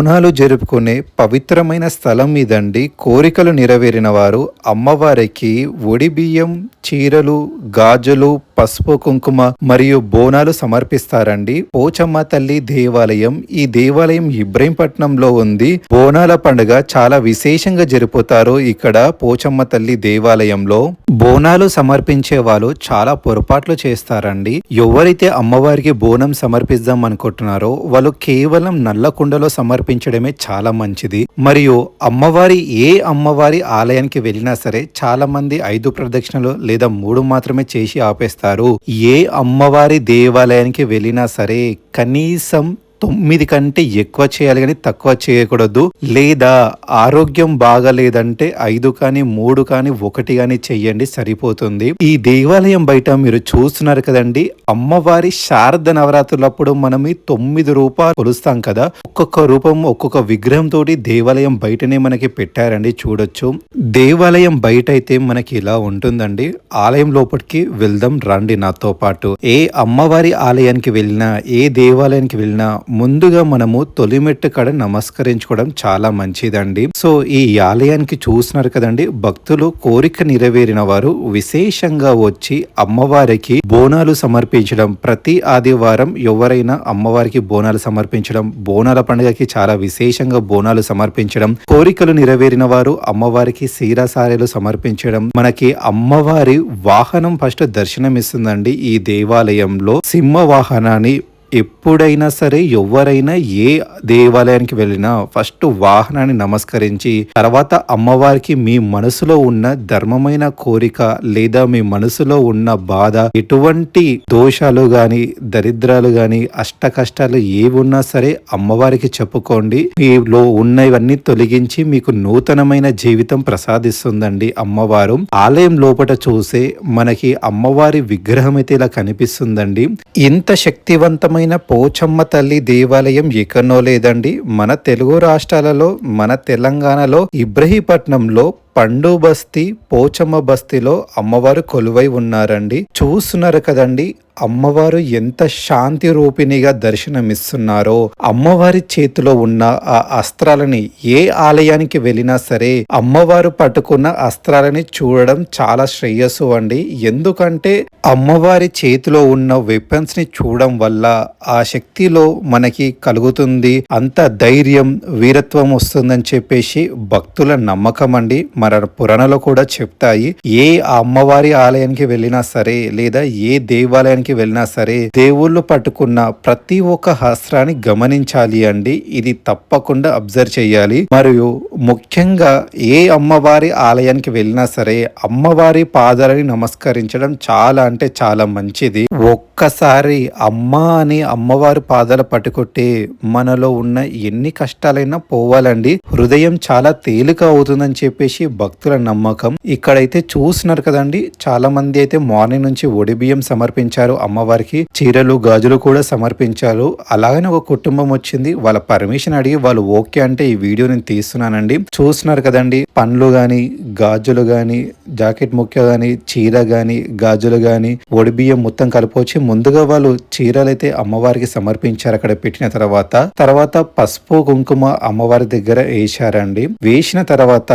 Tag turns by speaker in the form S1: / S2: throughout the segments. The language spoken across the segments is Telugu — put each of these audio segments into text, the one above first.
S1: బోనాలు జరుపుకునే పవిత్రమైన స్థలం ఇదండి. కోరికలు నెరవేరిన వారు అమ్మవారికి ఒడి బియ్యం చీరలు గాజులు పసుపు కుంకుమ మరియు బోనాలు సమర్పిస్తారండి. పోచమ్మ తల్లి దేవాలయం ఈ దేవాలయం ఇబ్రహీంపట్నంలో ఉంది. బోనాల పండుగ చాలా విశేషంగా జరుపుతారు ఇక్కడ పోచమ్మ తల్లి దేవాలయంలో. బోనాలు సమర్పించే వాళ్ళు చాలా పొరపాట్లు చేస్తారండి. ఎవరైతే అమ్మవారికి బోనం సమర్పిద్దాం అనుకుంటున్నారో వాళ్ళు కేవలం నల్ల కుండలో సమర్పించడమే చాలా మంచిది. మరియు అమ్మవారి ఏ అమ్మవారి ఆలయానికి వెళ్ళినా సరే చాలా మంది ఐదు ప్రదక్షిణలు లేదా మూడు మాత్రమే చేసి ఆపేస్తారు. ఏ అమ్మవారి దేవాలయానికి వెళ్ళినా సరే కనీసం తొమ్మిది కంటే ఎక్కువ చేయాలి కానీ తక్కువ చేయకూడదు. లేదా ఆరోగ్యం బాగాలేదంటే ఐదు కానీ మూడు కానీ ఒకటి కానీ చెయ్యండి సరిపోతుంది. ఈ దేవాలయం బయట మీరు చూస్తున్నారు కదండి అమ్మవారి శారద నవరాత్రులప్పుడు మనం ఈ తొమ్మిది రూపాయలు కొలుస్తాం కదా. ఒక్కొక్క రూపం ఒక్కొక్క విగ్రహం తోటి దేవాలయం బయటనే మనకి పెట్టారండి చూడొచ్చు. దేవాలయం బయట అయితే మనకి ఇలా ఉంటుందండి ఆలయం లోపలికి వెళ్దాం రండి నాతో పాటు. ఏ అమ్మవారి ఆలయానికి వెళ్ళినా ఏ దేవాలయానికి వెళ్ళినా ముందుగా మనము తొలిమెట్టు కాడ నమస్కరించుకోవడం చాలా మంచిదండి. సో ఈ ఆలయానికి చూసినారు కదండి భక్తులు కోరిక నెరవేరిన వారు విశేషంగా వచ్చి అమ్మవారికి బోనాలు సమర్పించడం. ప్రతి ఆదివారం ఎవరైనా అమ్మవారికి బోనాలు సమర్పించడం బోనాల పండుగకి చాలా విశేషంగా బోనాలు సమర్పించడం. కోరికలు నెరవేరిన వారు అమ్మవారికి సీరసారెలు సమర్పించడం. మనకి అమ్మవారి వాహనం ఫస్ట్ దర్శనం ఇస్తుందండి ఈ దేవాలయంలో. సింహ వాహనాన్ని ఎప్పుడైనా సరే ఎవరైనా ఏ దేవాలయానికి వెళ్ళినా ఫస్ట్ వాహనాన్ని నమస్కరించి తర్వాత అమ్మవారికి మీ మనసులో ఉన్న ధర్మమైన కోరిక లేదా మీ మనసులో ఉన్న బాధ ఎటువంటి దోషాలు గాని దరిద్రాలు గాని అష్ట కష్టాలు ఏవి ఉన్నా సరే అమ్మవారికి చెప్పుకోండి. మీలో ఉన్నవన్నీ తొలగించి మీకు నూతనమైన జీవితం ప్రసాదిస్తుందండి అమ్మవారు. ఆలయం లోపల చూసే మనకి అమ్మవారి విగ్రహం అయితే ఇలా కనిపిస్తుందండి. ఇంత శక్తివంతమైన పోచమ్మ తల్లి దేవాలయం ఎక్కడో లేదండి. మన తెలుగు రాష్ట్రాలలో మన తెలంగాణలో ఇబ్రహీపట్నంలో పండు బస్తీ పోచమ్మ బస్తీలో అమ్మవారు కొలువై ఉన్నారండి. చూస్తున్నారు కదండి అమ్మవారు ఎంత శాంతి రూపిణిగా దర్శనమిస్తున్నారో. అమ్మవారి చేతిలో ఉన్న ఆ అస్త్రాలని ఏ ఆలయానికి వెళ్ళినా సరే అమ్మవారు పట్టుకున్న అస్త్రాలని చూడడం చాలా శ్రేయస్సు అండి. ఎందుకంటే అమ్మవారి చేతిలో ఉన్న వెపన్స్ని చూడడం వల్ల ఆ శక్తిలో మనకి కలుగుతుంది. అంత ధైర్యం వీరత్వం వస్తుందని చెప్పేసి భక్తుల నమ్మకం అండి. మన పురాణాలు కూడా చెప్తాయి ఏ అమ్మవారి ఆలయానికి వెళ్ళినా సరే లేదా ఏ దేవాలయానికి వెళ్ళినా సరే దేవుళ్ళు పట్టుకున్న ప్రతి ఒక్క హస్త్రాన్ని గమనించాలి అండి. ఇది తప్పకుండా అబ్జర్వ్ చేయాలి. మరియు ముఖ్యంగా ఏ అమ్మవారి ఆలయానికి వెళ్ళినా సరే అమ్మవారి పాదాలని నమస్కరించడం చాలా అంటే చాలా మంచిది. ఒక్కసారి అమ్మ అని అమ్మవారి పాదాలు పట్టుకుంటే మనలో ఉన్న ఎన్ని కష్టాలైనా పోవాలండి. హృదయం చాలా తేలిక అవుతుందని చెప్పేసి భక్తుల నమ్మకం. ఇక్కడైతే చూస్తున్నారు కదండి చాలా మంది అయితే మార్నింగ్ నుంచి ఒడి బియ్యం సమర్పించారు. అమ్మవారికి చీరలు గాజులు కూడా సమర్పించారు. అలాగనే ఒక కుటుంబం వచ్చింది. వాళ్ళ పర్మిషన్ అడిగి వాళ్ళు ఓకే అంటే ఈ వీడియో నేను తీస్తున్నానండి. చూస్తున్నారు కదండి పండ్లు గాని గాజులు గాని జాకెట్ ముక్క గాని చీర గాని గాజులు గాని ఒడి బియ్యం మొత్తం కలిపొచ్చి ముందుగా వాళ్ళు చీరలు అయితే అమ్మవారికి సమర్పించారు అక్కడ పెట్టిన తర్వాత. తర్వాత పసుపు కుంకుమ అమ్మవారి దగ్గర వేశారండి. వేసిన తర్వాత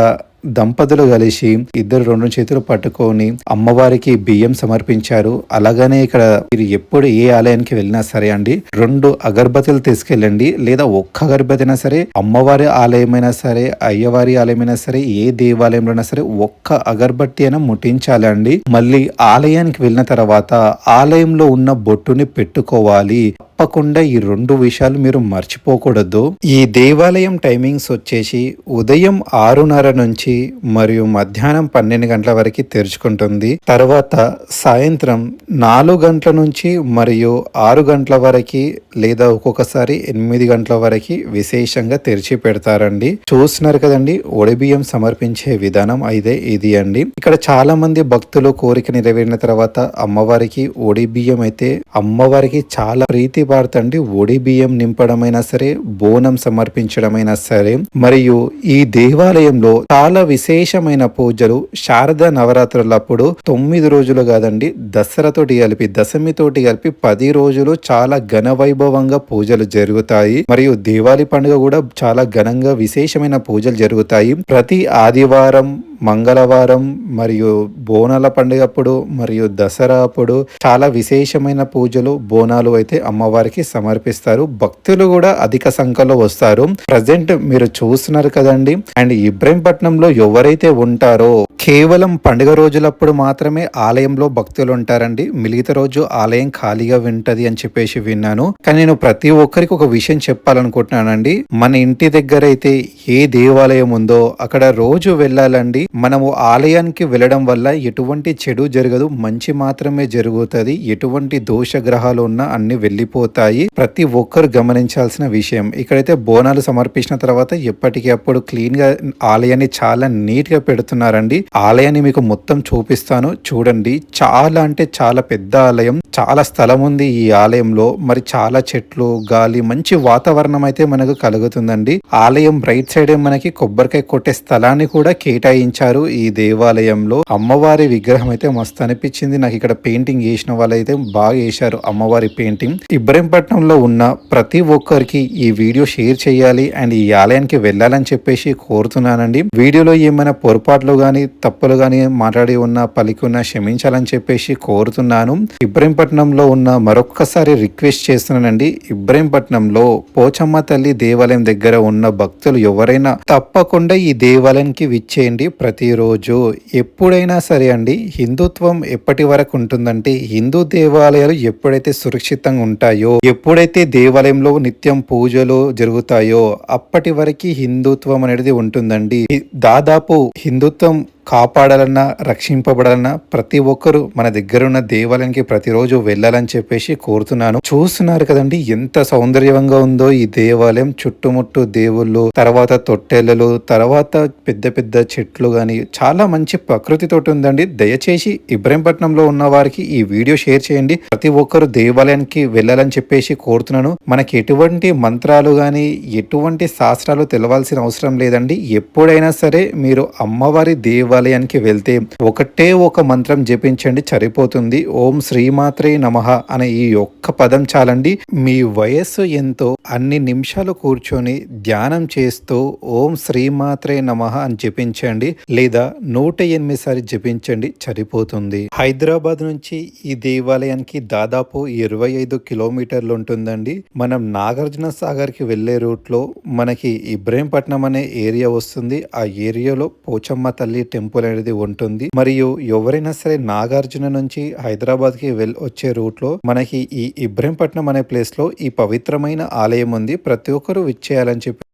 S1: దంపతులు కలిసి ఇద్దరు రెండు చేతులు పట్టుకొని అమ్మవారికి బియ్యం సమర్పించారు. అలాగనే ఇక్కడ మీరు ఎప్పుడు ఏ ఆలయానికి వెళ్ళినా సరే అండి రెండు అగర్బతులు తీసుకెళ్ళండి. లేదా ఒక్క అగర్బతి అయినా సరే అమ్మవారి ఆలయమైనా సరే అయ్యవారి ఆలయమైనా సరే ఏ దేవాలయంలో అయినా సరే ఒక్క అగర్బత్తి అయినా ముట్టించాలండి మళ్ళీ ఆలయానికి వెళ్ళిన తర్వాత ఆలయంలో ఉన్న బొట్టుని పెట్టుకోవాలి. తప్పకుండా ఈ రెండు విషయాలు మీరు మర్చిపోకూడదు. ఈ దేవాలయం టైమింగ్స్ వచ్చేసి ఉదయం ఆరున్నర నుంచి మరియు మధ్యాహ్నం పన్నెండు గంటల వరకు తెరుచుకుంటుంది. తర్వాత సాయంత్రం నాలుగు గంటల నుంచి మరియు ఆరు గంటల వరకు లేదా ఒక్కొక్కసారి ఎనిమిది గంటల వరకు విశేషంగా తెరిచి పెడతారండి. చూస్తున్నారు కదండి ఒడిబియ్యం సమర్పించే విధానం అయితే ఇది అండి. ఇక్కడ చాలా మంది భక్తులు కోరిక నెరవేరిన తర్వాత అమ్మవారికి ఒడి బియ్యం అయితే అమ్మవారికి చాలా ప్రీతి పాడుతండి. ఒడి బియ్యం నింపడమైనా సరే బోనం సమర్పించడమైనా సరే మరియు ఈ దేవాలయంలో చాలా విశేషమైన పూజలు శారద నవరాత్రులప్పుడు తొమ్మిది రోజులు కాదండి దసరాతోటి కలిపి దశమితోటి కలిపి పది రోజులు చాలా ఘన వైభవంగా పూజలు జరుగుతాయి. మరియు దీవాలి పండుగ కూడా చాలా ఘనంగా విశేషమైన పూజలు జరుగుతాయి. ప్రతి ఆదివారం మంగళవారం మరియు బోనాల పండుగ అప్పుడు మరియు దసరా అప్పుడు చాలా విశేషమైన పూజలు బోనాలు అయితే అమ్మవారికి సమర్పిస్తారు. భక్తులు కూడా అధిక సంఖ్యలో వస్తారు. ప్రజెంట్ మీరు చూస్తున్నారు కదండి. అండ్ ఇబ్రహీంపట్నంలో ఎవరైతే ఉంటారో కేవలం పండుగ రోజులప్పుడు మాత్రమే ఆలయంలో భక్తులు ఉంటారండి. మిగతా రోజు ఆలయం ఖాళీగా వింటది అని చెప్పేసి విన్నాను. కానీ నేను ప్రతి ఒక్కరికి ఒక విషయం చెప్పాలనుకుంటున్నానండి. మన ఇంటి దగ్గర అయితే ఏ దేవాలయం ఉందో అక్కడ రోజు వెళ్ళాలండి. మనము ఆలయానికి వెళ్ళడం వల్ల ఎటువంటి చెడు జరగదు. మంచి మాత్రమే జరుగుతుంది. ఎటువంటి దోష గ్రహాలు ఉన్నా అన్ని వెళ్ళిపోతాయి. ప్రతి ఒక్కరు గమనించాల్సిన విషయం. ఇక్కడైతే బోనాలు సమర్పించిన తర్వాత ఎప్పటికీ అప్పుడు క్లీన్గా ఆలయాన్ని చాలా నీట్గా పెడుతున్నారండి. ఆలయాన్ని మీకు మొత్తం చూపిస్తాను. చూడండి చాలా అంటే చాలా పెద్ద ఆలయం. చాలా స్థలం ఉంది ఈ ఆలయంలో. మరి చాలా చెట్లు గాలి మంచి వాతావరణం అయితే మనకు కలుగుతుందండి. ఆలయం రైట్ సైడ్ మనకి కొబ్బరికాయ కొట్టే స్థలాన్ని కూడా కేటాయించారు ఈ దేవాలయంలో. అమ్మవారి విగ్రహం అయితే మస్తు అనిపించింది. నాకు ఇక్కడ పెయింటింగ్ చేసిన వాళ్ళైతే బాగా వేశారు అమ్మవారి పెయింటింగ్ ఇబ్రహీంపట్నంలో ఉన్న ప్రతి ఒక్కరికి ఈ వీడియో షేర్ చేయాలి. అండ్ ఈ ఆలయానికి వెళ్ళాలని చెప్పేసి కోరుతున్నానండి. వీడియోలో ఏమైనా పొరపాట్లు కానీ తప్పులు కానీ మాట్లాడి ఉన్న పలికి ఉన్న క్షమించాలని చెప్పేసి కోరుతున్నాను. ఇబ్రహీంపట్నంలో ఉన్న మరొక్కసారి రిక్వెస్ట్ చేస్తున్నానండి. ఇబ్రహీంపట్నంలో పోచమ్మ తల్లి దేవాలయం దగ్గర ఉన్న భక్తులు ఎవరైనా తప్పకుండా ఈ దేవాలయానికి విచ్చేయండి ప్రతిరోజు. ఎప్పుడైనా సరే అండి హిందుత్వం ఎప్పటి వరకు ఉంటుందంటే హిందూ దేవాలయాలు ఎప్పుడైతే సురక్షితంగా ఉంటాయో ఎప్పుడైతే దేవాలయంలో నిత్యం పూజలు జరుగుతాయో అప్పటి వరకు హిందుత్వం అనేది ఉంటుందండి. దాదాపు హిందుత్వం కాపాడాలన్నా రక్షింపబడాలన్నా ప్రతి ఒక్కరు మన దగ్గర ఉన్న దేవాలయానికి ప్రతిరోజు వెళ్ళాలని చెప్పేసి కోరుతున్నాను. చూస్తున్నారు కదండి ఎంత సౌందర్యంగా ఉందో ఈ దేవాలయం. చుట్టుముట్టు దేవుళ్ళు తర్వాత తొట్టెలలు తర్వాత పెద్ద పెద్ద చెట్లు గాని చాలా మంచి ప్రకృతితో ఉందండి. దయచేసి ఇబ్రహీంపట్నంలో ఉన్న వారికి ఈ వీడియో షేర్ చేయండి. ప్రతి ఒక్కరు దేవాలయానికి వెళ్ళాలని చెప్పేసి కోరుతున్నాను. మనకి ఎటువంటి మంత్రాలు గాని ఎటువంటి శాస్త్రాలు తెలవాల్సిన అవసరం లేదండి. ఎప్పుడైనా సరే మీరు అమ్మవారి దేవ దేవాలయానికి వెళ్తే ఒకటే ఒక మంత్రం జపించండి సరిపోతుంది ఓం శ్రీమాత్రే నమః అనే ఈ ఒక్క పదం చాలండి. మీ వయస్సు ఎంతో అన్ని నిమిషాలు కూర్చొని ధ్యానం చేస్తూ ఓం శ్రీమాత్రే నమః అని జపించండి. లేదా నూట ఎనిమిది సారి జపించండి సరిపోతుంది హైదరాబాద్ నుంచి ఈ దేవాలయానికి దాదాపు ఇరవై ఐదు కిలోమీటర్లు ఉంటుందండి. మనం నాగార్జున సాగర్కి వెళ్ళే రూట్లో మనకి ఇబ్రహీంపట్నం అనే ఏరియా వస్తుంది. ఆ ఏరియాలో పోచమ్మ తల్లి టెంపుల్ టెంపుల్ అనేది ఉంటుంది. మరియు ఎవరైనా సరే నాగార్జున నుంచి హైదరాబాద్కి వెల్ వచ్చే రూట్లో మనకి ఈ ఇబ్రహీంపట్నం అనే ప్లేస్లో ఈ పవిత్రమైన ఆలయం ఉంది. ప్రతి ఒక్కరూ విచ్చేయాలని చెప్పి